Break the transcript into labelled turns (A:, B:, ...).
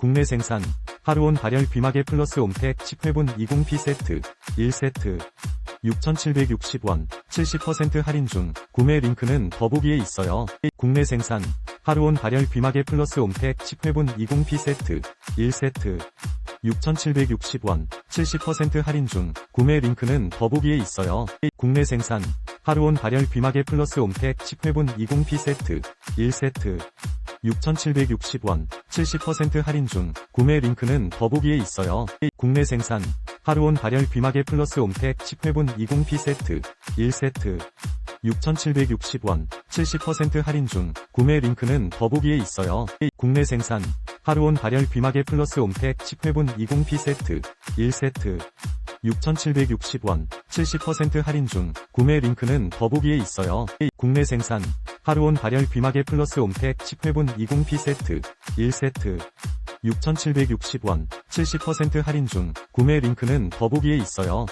A: 국내 생산 하루온 발열 비마개 플러스 옴팩 10회분 20P 세트 1세트 6,760원 70% 할인 중 구매 링크는 더보기에 있어요. 국내 생산 하루온 발열 비마개 플러스 옴팩 10회분 20P 세트 1세트 6,760원 70% 할인 중 구매 링크는 더보기에 있어요. 국내 생산 하루온 발열 비마개 플러스 옴팩 10회분 20P 세트 1세트 6,760원 70% 할인 중 구매 링크는 더보기에 있어요. 국내 생산 하루온 발열 비마개 플러스 옴팩 10회분 20P 세트 1세트 6,760원 70% 할인 중 구매 링크는 더보기에 있어요. 국내 생산 하루온 발열 비마개 플러스 옴팩 10회분 20P 세트 1세트 6,760원 70% 할인 중 구매 링크는 더보기에 있어요. 국내 생산 하루온 발열 비마개 플러스 옴팩 10회분 20P 세트 1세트 6,760원 70% 할인 중 구매 링크는 더보기에 있어요.